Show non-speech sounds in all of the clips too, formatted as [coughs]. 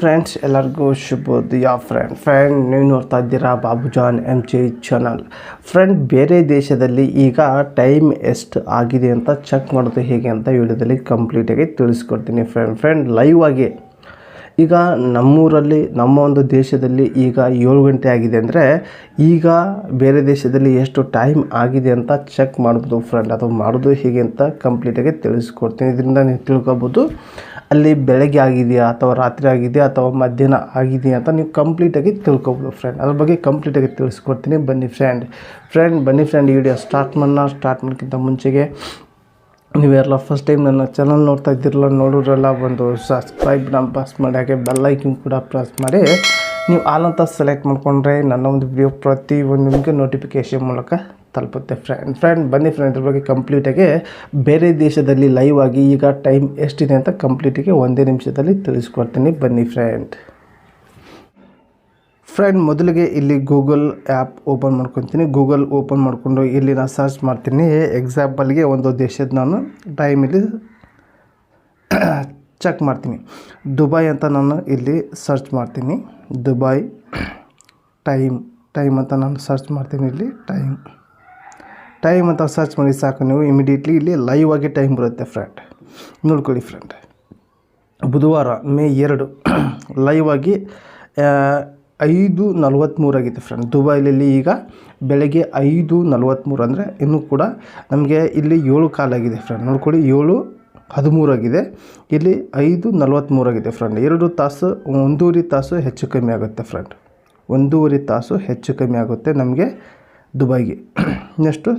Friends ಎಲ್ಲರಿಗೂ ಶುಭೋದಯ friend friend ನೀವು ನೋಡ್ತಾ ಇದ್ದೀರಾ Babujan M J channel friend ಬೇರೆ ದೇಶದಲ್ಲಿ ಈಗ ಟೈಮ್ ಎಷ್ಟು ಆಗಿದೆ ಅಂತ ಚೆಕ್ ಮಾಡೋದು ಹೇಗೆ ಅಂತ ವಿಡಿಯೋದಲ್ಲಿ ಕಂಪ್ಲೀಟಾಗಿ ತಿಳಿಸ್ಕೊಡ್ತೀನಿ. ಫ್ರೆಂಡ್ ಫ್ರೆಂಡ್ ಲೈವ್ ಆಗಿ. ಈಗ ನಮ್ಮೂರಲ್ಲಿ, ನಮ್ಮ ಒಂದು ದೇಶದಲ್ಲಿ ಈಗ ಏಳು ಗಂಟೆ ಆಗಿದೆ ಅಂದರೆ ಈಗ ಬೇರೆ ದೇಶದಲ್ಲಿ ಎಷ್ಟು ಟೈಮ್ ಆಗಿದೆ ಅಂತ ಚೆಕ್ ಮಾಡ್ಬೋದು. ಫ್ರೆಂಡ್ ಅದು ಮಾಡೋದು ಹೇಗೆ ಅಂತ ಕಂಪ್ಲೀಟಾಗಿ ತಿಳಿಸ್ಕೊಡ್ತೀನಿ. ಇದರಿಂದ ನೀವು ತಿಳ್ಕೊಬೋದು. ಅಲ್ಲಿ ಬೆಳಗ್ಗೆ ಆಗಿದೆಯಾ ಅಥವಾ ರಾತ್ರಿ ಆಗಿದೆಯಾ ಅಥವಾ ಮಧ್ಯಾಹ್ನ ಆಗಿದೆಯಾ ಅಂತ ನೀವು ಕಂಪ್ಲೀಟಾಗಿ ತಿಳ್ಕೊಬೋದು ಫ್ರೆಂಡ್ ಅದ್ರ ಬಗ್ಗೆ ಕಂಪ್ಲೀಟಾಗಿ ತಿಳಿಸ್ಕೊಡ್ತೀನಿ. ಬನ್ನಿ ಫ್ರೆಂಡ್ ಫ್ರೆಂಡ್ ಬನ್ನಿ ಫ್ರೆಂಡ್ ಈ ವಿಡಿಯೋ ಸ್ಟಾರ್ಟ್ ಮಾಡೋಣ ಸ್ಟಾರ್ಟ್ ಮಾಡೋಕ್ಕಿಂತ ಮುಂಚೆಗೆ ನೀವೆಲ್ಲ ಫಸ್ಟ್ ಟೈಮ್ ನನ್ನ ಚಾನಲ್ ನೋಡ್ತಾ ಇದ್ದಿರಲ್ಲ ನೋಡೋರೆಲ್ಲ ಒಂದು ಸಬ್ಸ್ಕ್ರೈಬ್ನ ಪ್ರೆಸ್ ಮಾಡಿ, ಹಾಗೆ ಬೆಲ್ ಐಕನ್ ಕೂಡ ಪ್ರೆಸ್ ಮಾಡಿ, ನೀವು ಆಲ್ ಅಂತ ಸೆಲೆಕ್ಟ್ ಮಾಡಿಕೊಂಡ್ರೆ ನನ್ನ ಒಂದು ವಿಡಿಯೋ ಪ್ರತಿ ಒಂದು ನಿಮಗೆ ನೋಟಿಫಿಕೇಷನ್ ಮೂಲಕ ತಲುಪುತ್ತೆ. ಫ್ರೆಂಡ್ ಫ್ರೆಂಡ್ ಬನ್ನಿ ಫ್ರೆಂಡ್ ಇದ್ರ ಬಗ್ಗೆ ಕಂಪ್ಲೀಟಾಗಿ ಬೇರೆ ದೇಶದಲ್ಲಿ ಲೈವ್ ಆಗಿ ಈಗ ಟೈಮ್ ಎಷ್ಟಿದೆ ಅಂತ ಕಂಪ್ಲೀಟಿಗೆ ಒಂದೇ ನಿಮಿಷದಲ್ಲಿ ತಿಳಿಸ್ಕೊಡ್ತೀನಿ. ಬನ್ನಿ ಫ್ರೆಂಡ್ ಫ್ರೆಂಡ್ ಮೊದಲಿಗೆ ಇಲ್ಲಿ ಗೂಗಲ್ ಆ್ಯಪ್ ಓಪನ್ ಮಾಡ್ಕೊತೀನಿ. ಗೂಗಲ್ ಓಪನ್ ಮಾಡಿಕೊಂಡು ಇಲ್ಲಿ ನಾನು ಸರ್ಚ್ ಮಾಡ್ತೀನಿ. ಎಕ್ಸಾಂಪಲ್ಗೆ ಒಂದು ದೇಶದ ನಾನು ಟೈಮಲ್ಲಿ ಚೆಕ್ [coughs] ಮಾಡ್ತೀನಿ. ದುಬೈ ಅಂತ ನಾನು ಇಲ್ಲಿ ಸರ್ಚ್ ಮಾಡ್ತೀನಿ. ದುಬೈ ಟೈಮ್ ಟೈಮ್ ಅಂತ ನಾನು ಸರ್ಚ್ ಮಾಡ್ತೀನಿ ಇಲ್ಲಿ ಟೈಮ್ ಟೈಮ್ ಅಂತ ಸರ್ಚ್ ಮಾಡಿ ಸಾಕು ನೀವು ಇಮಿಡಿಯೇಟ್ಲಿ ಇಲ್ಲಿ ಲೈವ್ ಆಗಿ ಟೈಮ್ ಬರುತ್ತೆ ಫ್ರೆಂಡ್ ನೋಡ್ಕೊಳ್ಳಿ ಫ್ರೆಂಡ್ ಬುಧವಾರ ಮೇ ಎರಡು [clears throat] ಲೈವ್ ಆಗಿ ಐದು ಐದು ನಲ್ವತ್ತ್ಮೂರಾಗಿದೆ ಫ್ರೆಂಡ್ ದುಬೈಲಲ್ಲಿ ಈಗ ಬೆಳಗ್ಗೆ ಐದು ನಲ್ವತ್ತ್ಮೂರು ಅಂದರೆ ಇನ್ನೂ ಕೂಡ ನಮಗೆ ಇಲ್ಲಿ ಏಳು ಕಾಲಾಗಿದೆ ಫ್ರೆಂಡ್ ನೋಡ್ಕೊಳ್ಳಿ, ಏಳು ಹದಿಮೂರಾಗಿದೆ ಇಲ್ಲಿ ಐದು ನಲ್ವತ್ತ್ಮೂರಾಗಿದೆ ಫ್ರೆಂಡ್ ಎರಡು ತಾಸು, ಒಂದೂವರೆ ತಾಸು ಹೆಚ್ಚು ಕಮ್ಮಿ ಆಗುತ್ತೆ ಫ್ರೆಂಡ್ ಒಂದೂವರೆ ತಾಸು ಹೆಚ್ಚು ಕಮ್ಮಿ ಆಗುತ್ತೆ ನಮಗೆ ದುಬೈಗೆ. ನೆಕ್ಸ್ಟು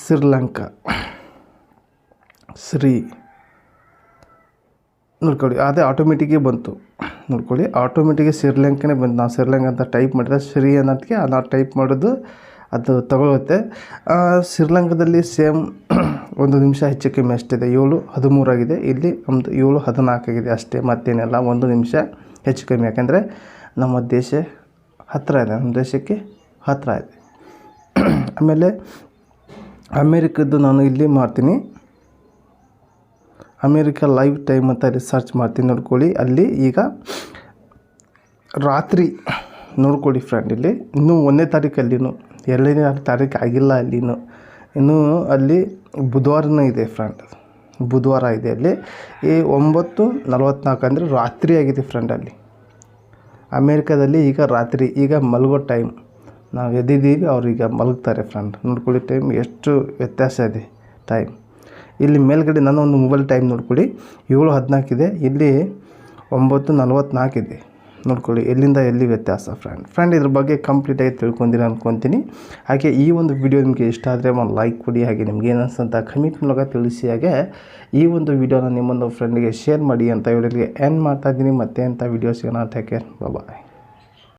ಶ್ರೀಲಂಕಾ. ಶ್ರೀ, ನೋಡ್ಕೊಳ್ಳಿ, ಅದೇ ಆಟೋಮೆಟಿಕ್ಗೆ ಬಂತು. ನೋಡ್ಕೊಳ್ಳಿ, ಆಟೋಮೆಟಿಕ್ಗೆ ಶ್ರೀಲಂಕನೇ ಬಂತು. ನಾವು ಶ್ರೀಲಂಕಾ ಅಂತ ಟೈಪ್ ಮಾಡಿದ್ರೆ ಶ್ರೀ ಅನ್ನೋದಕ್ಕೆ ನಾವು ಟೈಪ್ ಮಾಡೋದು ಅದು ತಗೊಳುತ್ತೆ ಶ್ರೀಲಂಕಾದಲ್ಲಿ ಸೇಮ್ [clears throat] ಒಂದು ನಿಮಿಷ ಹೆಚ್ಚು ಕಮ್ಮಿ ಅಷ್ಟಿದೆ. ಏಳು ಹದಿಮೂರಾಗಿದೆ ಇಲ್ಲಿ ಒಂದು ಏಳು ಹದಿನಾಲ್ಕಾಗಿದೆ ಅಷ್ಟೇ, ಮತ್ತೇನೆಲ್ಲ. ಒಂದು ನಿಮಿಷ ಹೆಚ್ಚು ಕಮ್ಮಿ. ಯಾಕೆಂದರೆ ನಮ್ಮ ದೇಶ ಹತ್ತಿರ ಇದೆ. ನಮ್ಮ ದೇಶಕ್ಕೆ ಹತ್ತಿರ ಇದೆ. [clears throat] ಆಮೇಲೆ ಅಮೇರಿಕದ್ದು ನಾನು ಇಲ್ಲಿ ಮಾಡ್ತೀನಿ. ಅಮೇರಿಕ ಲೈವ್ ಟೈಮ್ ಅಂತ ರಿಸರ್ಚ್ ಸರ್ಚ್ ಮಾಡ್ತೀನಿ ನೋಡ್ಕೊಳ್ಳಿ. ಅಲ್ಲಿ ಈಗ ರಾತ್ರಿ ನೋಡ್ಕೊಳ್ಳಿ ಫ್ರೆಂಡ್ ಇಲ್ಲಿ. ಇನ್ನೂ ಒಂದನೇ ತಾರೀಕು ಅಲ್ಲಿನೂ ಎರಡನೇ ತಾರೀಕು ಆಗಿಲ್ಲ ಅಲ್ಲಿನೂ ಇನ್ನೂ. ಅಲ್ಲಿ ಬುಧವಾರನೂ ಇದೆ ಫ್ರೆಂಡ್ ಬುಧವಾರ ಇದೆ ಅಲ್ಲಿ. ಈ ಒಂಬತ್ತು ನಲವತ್ತ್ನಾಲ್ಕು ಅಂದರೆ ರಾತ್ರಿ ಆಗಿದೆ ಫ್ರೆಂಡ್ ಅಲ್ಲಿ. ಅಮೇರಿಕಾದಲ್ಲಿ ಈಗ ರಾತ್ರಿ, ಈಗ ಮಲಗೋ ಟೈಮ್ ನಾವು ಎದ್ದಿದ್ದೀವಿ, ಅವ್ರೀಗ ಮಲಗ್ತಾರೆ ಫ್ರೆಂಡ್ ನೋಡ್ಕೊಳ್ಳಿ ಟೈಮ್ ಎಷ್ಟು ವ್ಯತ್ಯಾಸ ಇದೆ ಟೈಮ್ ಇಲ್ಲಿ ಮೇಲ್ಗಡೆ ನನ್ನ ಒಂದು ಮೊಬೈಲ್ ಟೈಮ್ ನೋಡ್ಕೊಳ್ಳಿ. ಏಳು ಹದಿನಾಲ್ಕಿದೆ ಇಲ್ಲಿ ಒಂಬತ್ತು ನಲ್ವತ್ನಾಲ್ಕಿದೆ ನೋಡ್ಕೊಳ್ಳಿ, ಎಲ್ಲಿಂದ ಎಲ್ಲಿ ವ್ಯತ್ಯಾಸ ಫ್ರೆಂಡ್ ಫ್ರೆಂಡ್ ಇದ್ರ ಬಗ್ಗೆ ಕಂಪ್ಲೀಟಾಗಿ ತಿಳ್ಕೊಂಡಿರ ಅಂದ್ಕೊತೀನಿ ಹಾಗೆ ಈ ಒಂದು ವಿಡಿಯೋ ನಿಮಗೆ ಇಷ್ಟ ಆದರೆ ಒಂದು ಲೈಕ್ ಕೊಡಿ, ಹಾಗೆ ನಿಮ್ಗೆ ಏನು ಅನ್ಸಂತ ಕಮೆಂಟ್ ಮೂಲಕ ತಿಳಿಸಿ. ಹಾಗೆ ಈ ಒಂದು ವಿಡಿಯೋನ ನಿಮ್ಮೊಂದು ಫ್ರೆಂಡಿಗೆ ಶೇರ್ ಮಾಡಿ ಅಂತ ಇವರಿಗೆ ಏನು ಮಾಡ್ತಾ ಇದ್ದೀನಿ. ಮತ್ತೆ ಅಂತ ವಿಡಿಯೋಸ್ಗೆ ಸಿಗೋಣ ಟೇಕ್ ಬಾಯ್